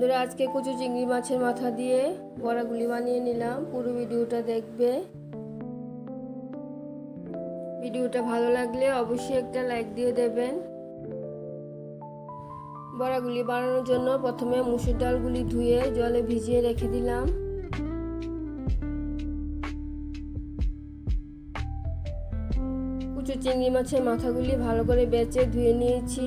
বন্ধুরা, আজকে কচু চিংড়ি মাছের মাথা দিয়ে বড়াগুলি বানিয়ে নিলাম। পুরো ভিডিওটা দেখবে। ভিডিওটা ভালো লাগলে অবশ্যই একটা লাইক দিয়ে দেবেন। বড়াগুলি বানানোর জন্য প্রথমে মুসুর ডালগুলি ধুয়ে জলে ভিজিয়ে রেখে দিলাম। কুচু চিংড়ি মাছের মাথাগুলি ভালো করে বেচে ধুয়ে নিয়েছি।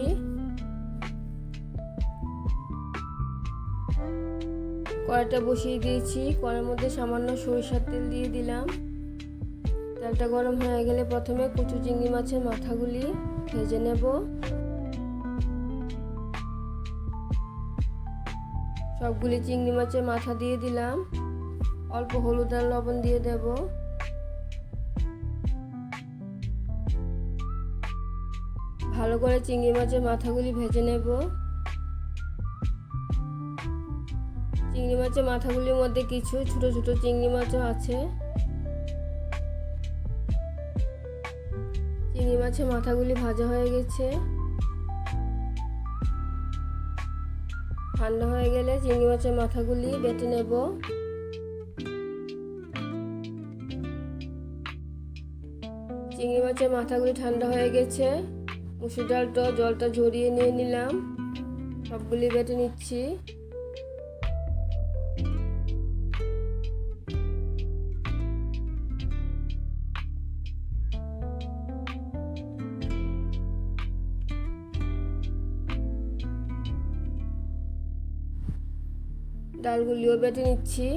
কড়াইটা বসিয়ে দিয়েছি। কড়াইয়ের মধ্যে সামান্য সরিষার তেল দিয়ে দিলাম। তেলটা গরম হয়ে গেলে প্রথমে কুচু চিংড়ি মাছের মাথাগুলি ভেজে নেব। সবগুলি চিংড়ি মাছের মাথা দিয়ে দিলাম। অল্প হলুদ আর লবণ দিয়ে দেব। ভালো করে চিংড়ি মাছের মাথাগুলি ভেজে নেব। চিংড়ি মাছের মাথাগুলির মধ্যে কিছু ছোট ছোট চিংড়ি মাছও আছে। চিংড়ি মাছের মাথাগুলি ভাজা হয়ে গেছে। ঠান্ডা হয়ে গেলে চিংড়ি মাছের মাথাগুলি বেটে নেব। চিংড়ি মাছের মাথাগুলি ঠান্ডা হয়ে গেছে। মুসুর ডালটা, জলটা ঝরিয়ে নিয়ে নিলাম। সবগুলি বেটে নিচ্ছি। ডালগুলিও বেটে নিচ্ছি।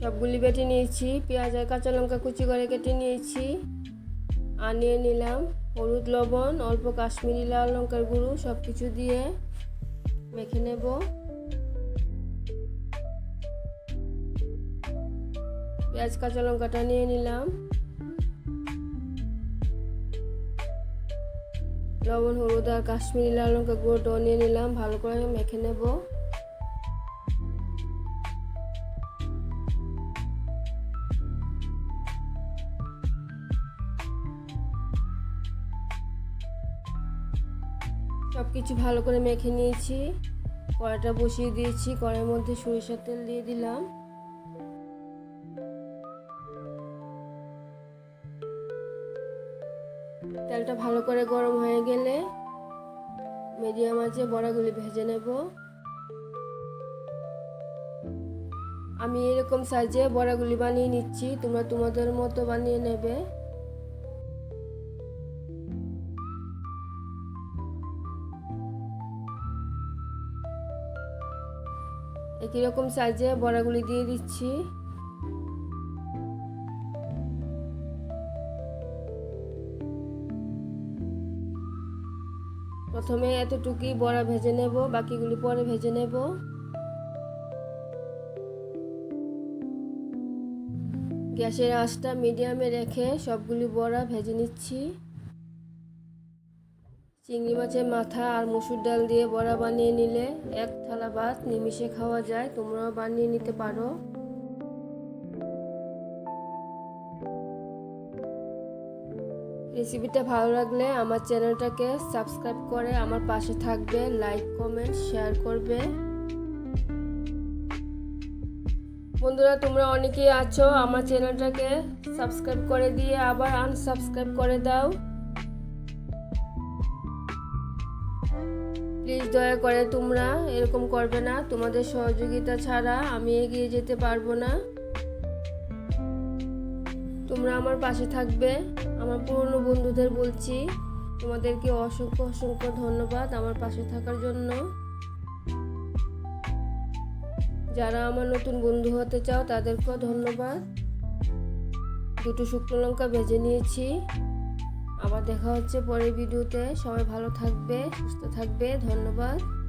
সবগুলি বেটে নিয়েছি। পেঁয়াজ আর কাঁচা লঙ্কা কুচি করে কেটে নিয়েছি। আনিয়ে নিলাম হলুদ লবণ, অল্প কাশ্মীরি লাল লঙ্কার গুঁড়ো সব কিছু দিয়ে মেখে নেব। পেঁয়াজ, কাঁচা লঙ্কাটা নিয়ে নিলাম। লবণ, হলুদ আর কাশ্মীরি লাল লঙ্কা গুঁড়োটাও নিয়ে নিলাম, ভালো করে মেখে নেব। সব কিছু ভালো করে মেখে নিয়েছি। কড়াইটা বসিয়ে দিয়েছি, কড়াইয়ের মধ্যে সরিষার তেল দিয়ে দিলাম। ভালো করে গরম হয়ে গেলে মিডিয়াম আঁচে বড়াগুলি ভেজে নেব। আমি এরকম সাইজে বড়াগুলি বানিয়ে নিচ্ছি, তোমরা তোমাদের মতো বানিয়ে নেবে। একই রকম সাইজে বড়াগুলি দিয়ে দিচ্ছি। প্রথমে এতটুকুই বড়া ভেজে নেব, বাকিগুলি পরে ভেজে নেব। গ্যাসের আঁচটা মিডিয়ামে রেখে সবগুলি বড়া ভেজে নিচ্ছি। চিংড়ি মাছের মাথা আর মুসুর ডাল দিয়ে বড়া বানিয়ে নিলে এক থালা ভাত নিমিশে খাওয়া যায়, তোমরাও বানিয়ে নিতে পারো। রেসিপিটা ভালো লাগলে আমার চ্যানেলটাকে সাবস্ক্রাইব করে আমার পাশে থাকবে, লাইক, কমেন্ট, শেয়ার করবে। বন্ধুরা, তোমরা অনেকেই আছো, আমার চ্যানেলটাকে সাবস্ক্রাইব করে দিয়ে আবার আনসাবস্ক্রাইব করে দাও। প্লিজ দয়া করে তোমরা এরকম করবে না, তোমাদের সহযোগিতা ছাড়া আমি এগিয়ে যেতে পারব না। তোমরা আমার পাশে থাকবে। আমার পুরনো বন্ধুদের বলছি, তোমাদেরকে অসংখ্য অসংখ্য ধন্যবাদ আমার পাশে থাকার জন্য। যারা আমার নতুন বন্ধু হতে চাও, তাদেরকেও ধন্যবাদ। দুটো শুকনো লঙ্কা ভেজে নিয়েছি। আবার দেখা হচ্ছে পরের ভিডিওতে। সবাই ভালো থাকবে, সুস্থ থাকবে। ধন্যবাদ।